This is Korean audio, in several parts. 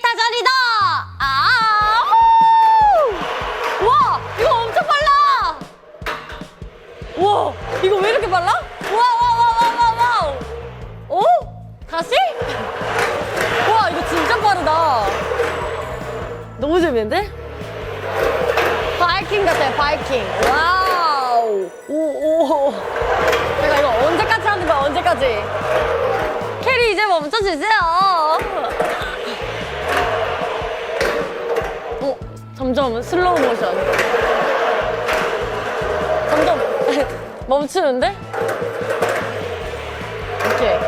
타전이다! 아! 우! 와, 이거 엄청 빨라! 와, 이거 왜 이렇게 빨라? 와, 와, 와, 와, 와, 와! 오? 다시? 와, 이거 진짜 빠르다. 너무 재밌는데? 바이킹 같아요, 바이킹. 와우. 오, 오. 내가 이거 언제까지 하는 거야, 언제까지? 캐리 이제 멈춰주세요. 점점 슬로우 모션. 점점 멈추는데? 오케이.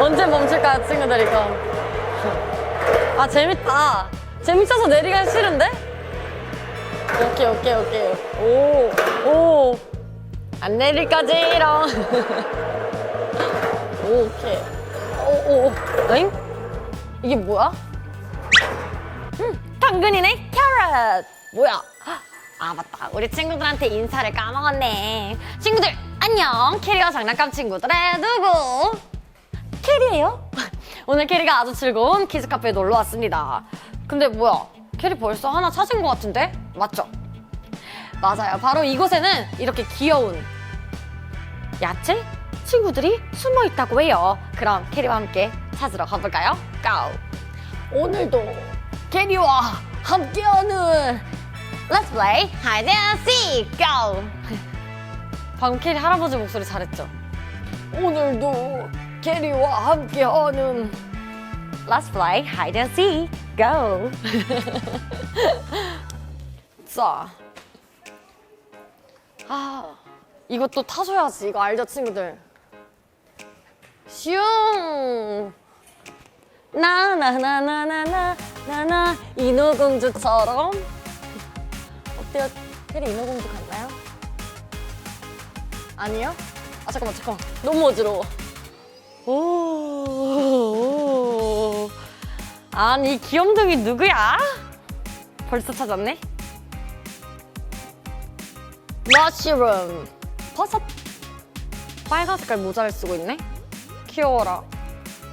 언제 멈출까요, 친구들 이거? 아, 재밌다. 재밌어서 내리기가 싫은데? 오케이, 오케이, 오케이. 오, 오. 안 내릴까지, 이런. 오, 오케이. 오, 오, 엥? 이게 뭐야? 음, 당근이네, 캐럿. 뭐야? 아, 맞다. 우리 친구들한테 인사를 까먹었네. 친구들, 안녕. 캐리와 장난감 친구들의 누구? 캐리예요? 오늘 캐리가 아주 즐거운 키즈 카페에 놀러 왔습니다. 근데 뭐야? 캐리 벌써 하나 찾은 것 같은데? 맞죠? 맞아요. 바로 이곳에는 이렇게 귀여운 야채 친구들이 숨어 있다고 해요. 그럼 캐리와 함께 찾으러 가볼까요? 고! 오늘도 캐리와 함께하는 Let's play hide and seek. Go! 방금 캐리 할아버지 목소리 잘했죠? 오늘도 캐리와 함께하는 Let's play hide and seek. Go! 자, 아, 이것도 타줘야지. 이거 알죠, 친구들? 슝! 나나나나나나 나나 인어공주처럼 어때요? 테리 인어공주 같나요? 아니요? 아 잠깐만 잠깐만 너무 어지러워 오, 오. 아니 이 귀염둥이 누구야? 벌써 찾았네 머쉬룸 버섯 빨간 색깔 모자를 쓰고 있네 귀여워라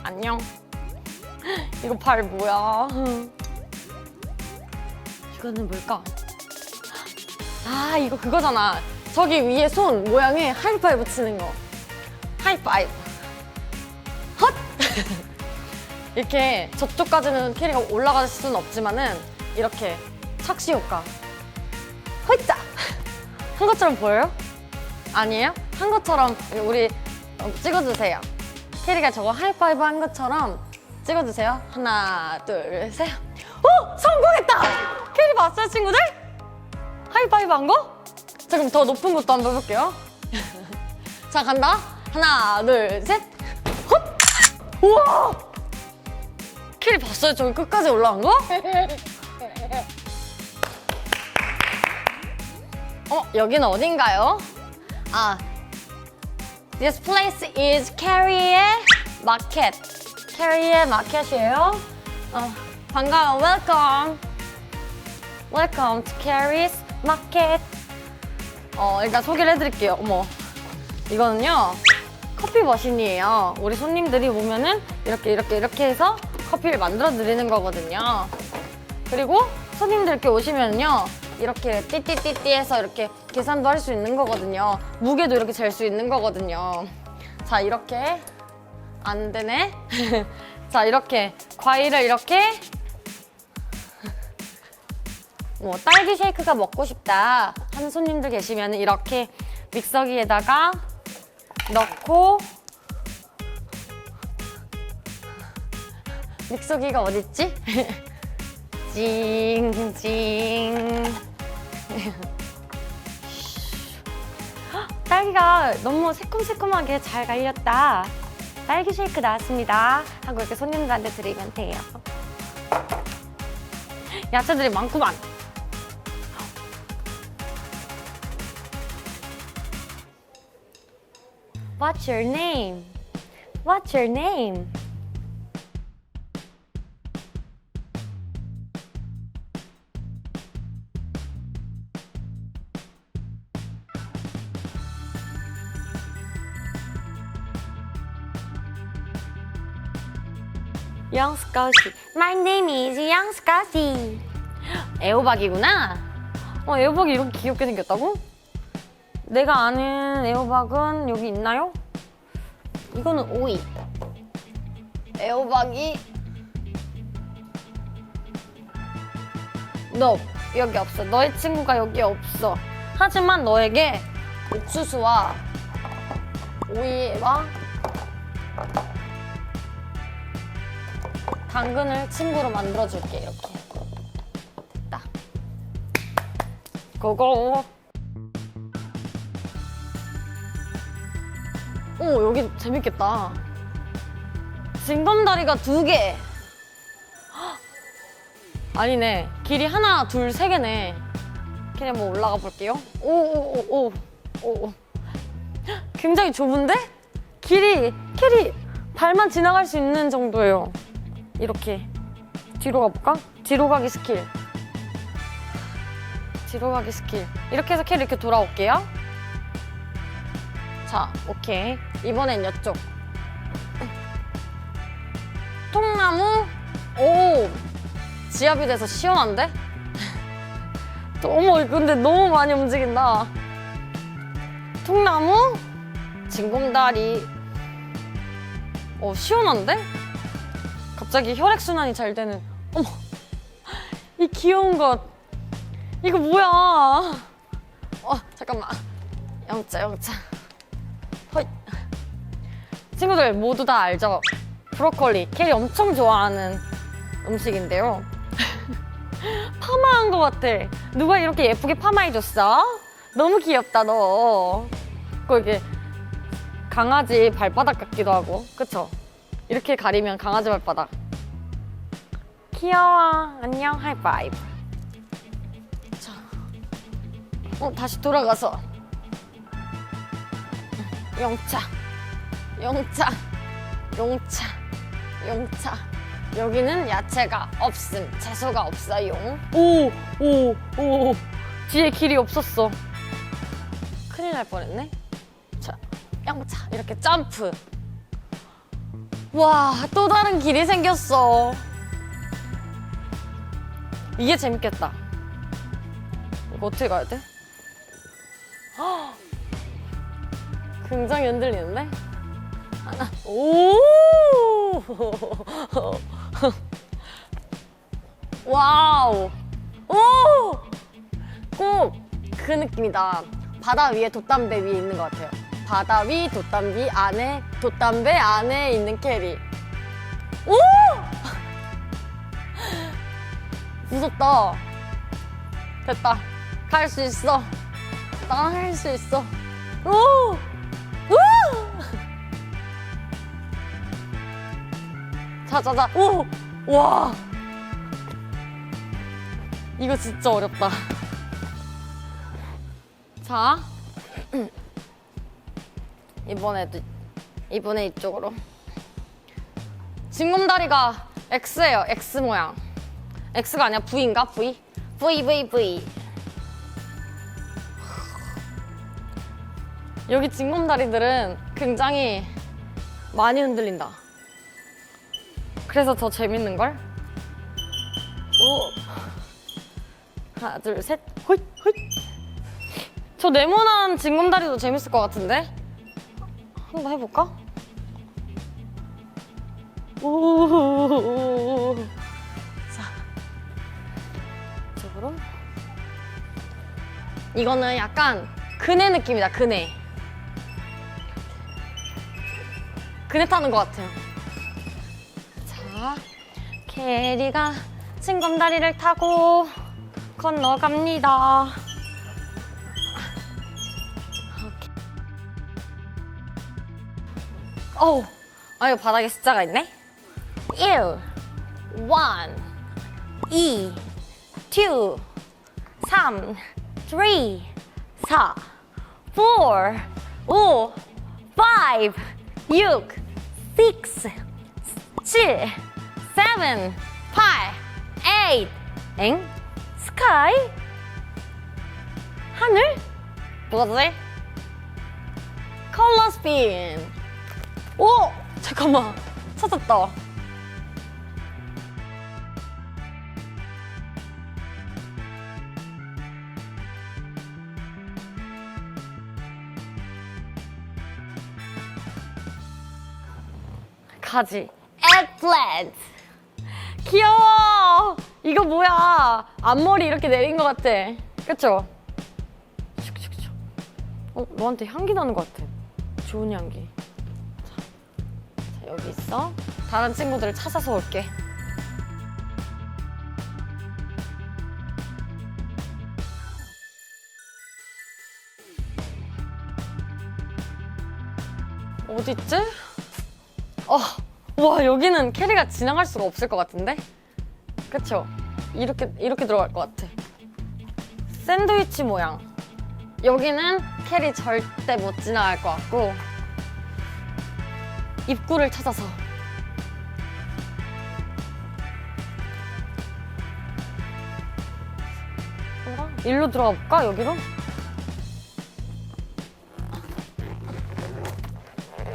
안녕 이거 발 뭐야? 이거는 뭘까? 아 이거 그거잖아. 저기 위에 손 모양에 하이파이브 치는 거. 하이파이브. 헛! 이렇게 저쪽까지는 캐리가 올라갈 수는 없지만은 이렇게 착시 효과. 헛자! 한 것처럼 보여요? 아니에요? 한 것처럼 우리 어, 찍어주세요. 캐리가 저거 하이파이브 한 것처럼 찍어주세요. 하나, 둘, 셋. 오! 성공했다! 캐리 봤어요, 친구들? 하이파이브 한 거? 자, 그럼 더 높은 것도 한번 해볼게요. 자, 간다. 하나, 둘, 셋. 헛! 우와! 캐리 봤어요? 저기 끝까지 올라간 거? 어, 여기는 어딘가요? 아, this place is Carrie의 마켓. Carrie의 마켓이에요. 어, 반가워, welcome. Welcome to Carrie's Market. 어, 일단 소개를 해드릴게요. 어머, 이거는요 커피 머신이에요. 우리 손님들이 오면은 이렇게 이렇게 이렇게 해서 커피를 만들어 드리는 거거든요. 그리고 손님들 이렇게 오시면요. 이렇게 띠띠띠띠 해서 이렇게 계산도 할 수 있는 거거든요. 무게도 이렇게 잴 수 있는 거거든요. 자, 이렇게. 안 되네. 자, 이렇게. 과일을 이렇게. 뭐, 딸기 쉐이크가 먹고 싶다 하는 손님들 계시면 이렇게 믹서기에다가 넣고 믹서기가 어딨지? 헉, 딸기가 너무 새콤새콤하게 잘 갈렸다 딸기 쉐이크 나왔습니다 하고 이렇게 손님들한테 드리면 돼요 야채들이 많구만 What's your name? What's your name? 영스카시. My name is 영스카시. 애호박이구나. 어, 애호박이 이렇게 귀엽게 생겼다고? 내가 아는 애호박은 여기 있나요? 이거는 오이. 애호박이 너 여기 없어. 너의 친구가 여기 없어. 하지만 너에게 옥수수와 오이와 당근을 친구로 만들어줄게 이렇게. 됐다. 고고. 오 여기 재밌겠다. 징검다리가 두 개. 아니네. 길이 하나, 둘, 세 개네. 그냥 뭐 올라가 볼게요. 오, 오, 오, 오, 오. 굉장히 좁은데? 길이, 길이 발만 지나갈 수 있는 정도예요. 이렇게. 뒤로 가볼까? 뒤로 가기 스킬. 뒤로 가기 스킬. 이렇게 해서 캐리 이렇게 돌아올게요. 자, 오케이. 이번엔 이쪽. 통나무. 오! 지압이 돼서 시원한데? 또, 어머, 근데 너무 많이 움직인다. 통나무, 징검다리. 어, 시원한데? 갑자기 혈액순환이 잘 되는. 어머, 이 귀여운 것. 이거 뭐야? 어, 잠깐만. 영자, 영자. 허이. 친구들 모두 다 알죠? 브로콜리. 캐리 엄청 좋아하는 음식인데요. 파마한 것 같아. 누가 이렇게 예쁘게 파마해줬어? 너무 귀엽다, 너. 그 이게 강아지 발바닥 같기도 하고, 그쵸? 이렇게 가리면 강아지 발바닥. 귀여워. 안녕, 하이파이브. 자, 어, 다시 돌아가서. 영차, 영차, 용차, 용차. 여기는 야채가 없음, 채소가 없어요. 오, 오, 오. 뒤에 길이 없었어. 큰일 날 뻔했네. 자, 영차 이렇게 점프. 와, 또 다른 길이 생겼어. 이게 재밌겠다. 이거 어떻게 가야 돼? 헉! 굉장히 흔들리는데? 하나, 오! 와우! 오! 꼭 그 느낌이다. 바다 위에 돛담배 위에 있는 것 같아요. 바다 위, 돛담배 안에, 돛담배 안에 있는 캐리. 오! 무섭다. 됐다. 갈수 있어. 난할수 있어. 오! 우! 자자자. 오! 와! 이거 진짜 어렵다. 자. 이번에도, 이번에 이쪽으로. 징검다리가 X예요. X 모양. X가 아니야. V인가? V? V, V, V. 여기 징검다리들은 굉장히 많이 흔들린다. 그래서 더 재밌는걸? 오. 하나, 둘, 셋. 호잇, 호잇. 저 네모난 징검다리도 재밌을 것 같은데? 한번 해볼까? 오. 자. 이쪽으로. 이거는 약간 그네 느낌이다, 그네. 그네 타는 것 같아요. 자, 캐리가 징검다리를 타고 건너갑니다. 어우, 아유, 바닥에 숫자가 있네. 1, 1, 2, 2, 3, 3, 4, 4, 5, 5, 6, 6, 7, 7, 8, 8. 엥? 스카이? 하늘? 뭐지? 컬러 스핀. 오! 잠깐만. 찾았다. 가지. 에플랜트. 귀여워. 이거 뭐야? 앞머리 이렇게 내린 것 같아. 그쵸? 어, 너한테 향기 나는 것 같아. 좋은 향기. 여기 있어. 다른 친구들을 찾아서 올게. 어딨지? 어, 와 여기는 캐리가 지나갈 수가 없을 것 같은데? 그쵸? 이렇게 이렇게 들어갈 것 같아. 샌드위치 모양. 여기는 캐리 절대 못 지나갈 것 같고 입구를 찾아서 뭔가 일로 들어가 볼까 여기로?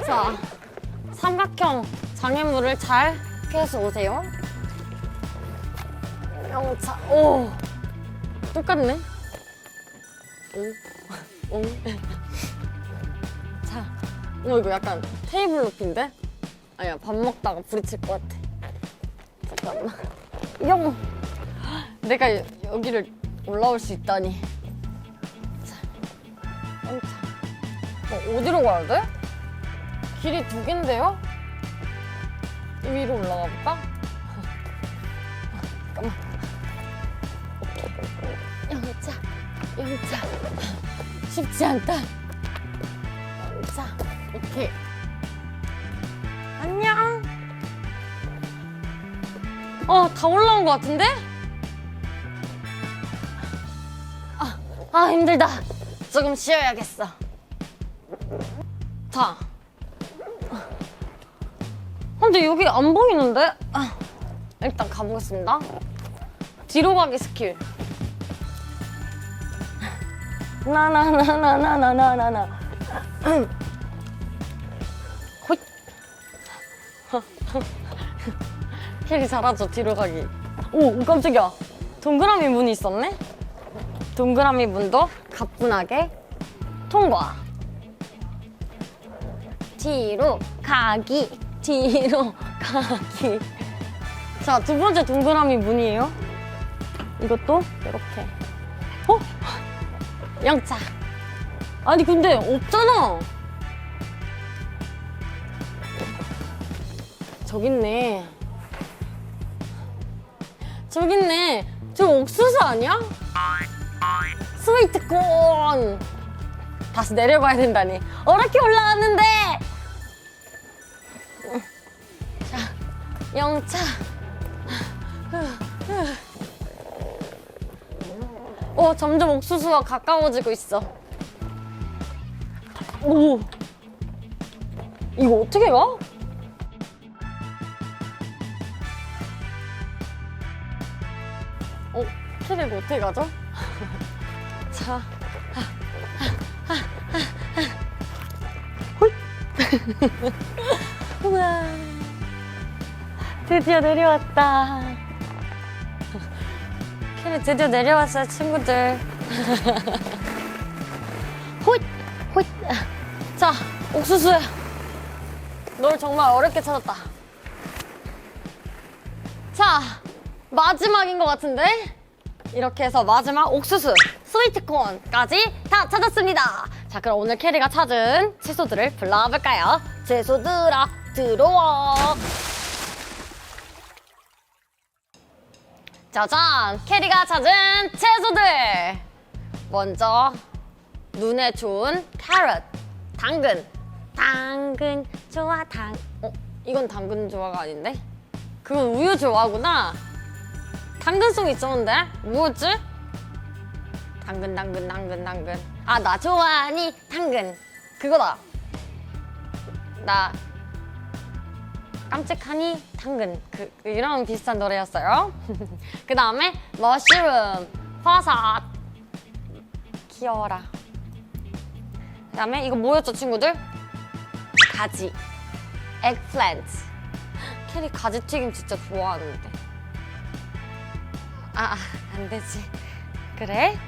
자, 삼각형 장애물을 잘 피해서 오세요. 영차, 오, 똑같네. 오, 오. 자, 어 이거 약간 테이블 높인데? 아니야, 밥 먹다가 부딪힐 것 같아. 잠깐만. 영, 내가 여- 여기를 올라올 수 있다니. 자. 어, 어디로 가야 돼? 길이 두 개인데요? 위로 올라가 볼까? 잠깐만. 영차, 영차. 쉽지 않다. 영차, 오케이. 안녕. 어, 다 올라온 것 같은데? 아, 아 힘들다. 조금 쉬어야겠어. 자. 근데 여기 안 보이는데? 아, 일단 가보겠습니다. 뒤로 가기 스킬. 나나나나나나나나. 캐리 잘하죠 뒤로 가기. 오, 오 깜짝이야. 동그라미 문이 있었네. 동그라미 문도 가뿐하게 통과. 뒤로 가기 뒤로 가기 자 두 번째 동그라미 문이에요 이것도 이렇게 어? 영차 아니 근데 없잖아 저기 있네. 저기 있네. 저 옥수수 아니야? 스위트콘. 다시 내려가야 된다니. 어렵게 올라왔는데. 자 영차. 어 점점 옥수수와 가까워지고 있어. 오. 이거 어떻게 가? 캐릭 어떻게 가죠? 자 우와. 드디어 내려왔다. 캐리 드디어 내려왔어요 친구들. 헛! 헛! 자 옥수수야. 널 정말 어렵게 찾았다. 자 마지막인 것 같은데 이렇게 해서 마지막 옥수수 스위트콘까지 다 찾았습니다. 자, 그럼 오늘 캐리가 찾은 채소들을 불러볼까요? 채소들아, 들어와. 짜잔! 캐리가 찾은 채소들! 먼저, 눈에 좋은 캐럿, 당근. 당근 좋아, 당. 어, 이건 당근 좋아가 아닌데? 그건 우유 좋아구나. 당근송 있었는데? 뭐였지? 당근 당근 당근 당근. 아 나 좋아하니 당근. 그거다. 나 깜찍하니 당근. 그 이런 비슷한 노래였어요. 그 다음에 머쉬룸 버섯 귀여워라. 그 다음에 이거 뭐였죠 친구들? 가지. 에ggplant 캐리 가지 튀김 진짜 좋아하는데 아, 아, 안 되지. 그래?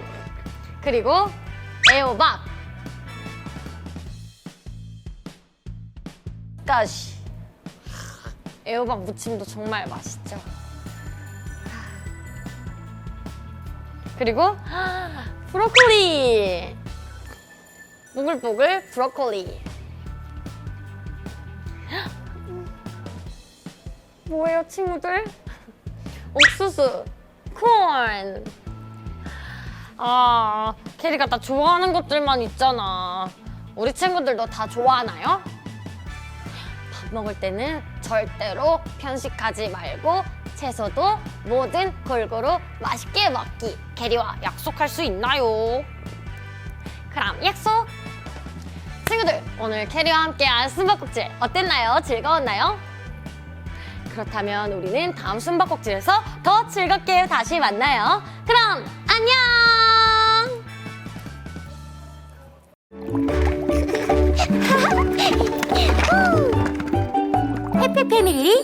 그리고 애호박. 까시. 애호박 무침도 정말 맛있죠. 그리고 브로콜리. 보글보글 브로콜리. 뭐예요, 친구들? 옥수수, 콘. 아, 캐리가 다 좋아하는 것들만 있잖아. 우리 친구들도 다 좋아하나요? 밥 먹을 때는 절대로 편식하지 말고 채소도 뭐든 골고루 맛있게 먹기. 캐리와 약속할 수 있나요? 그럼 약속! 친구들, 오늘 캐리와 함께한 숨바꼭질 어땠나요? 즐거웠나요? 그렇다면 우리는 다음 숨바꼭질에서 더 즐겁게 다시 만나요. 그럼 안녕! 해피 패밀리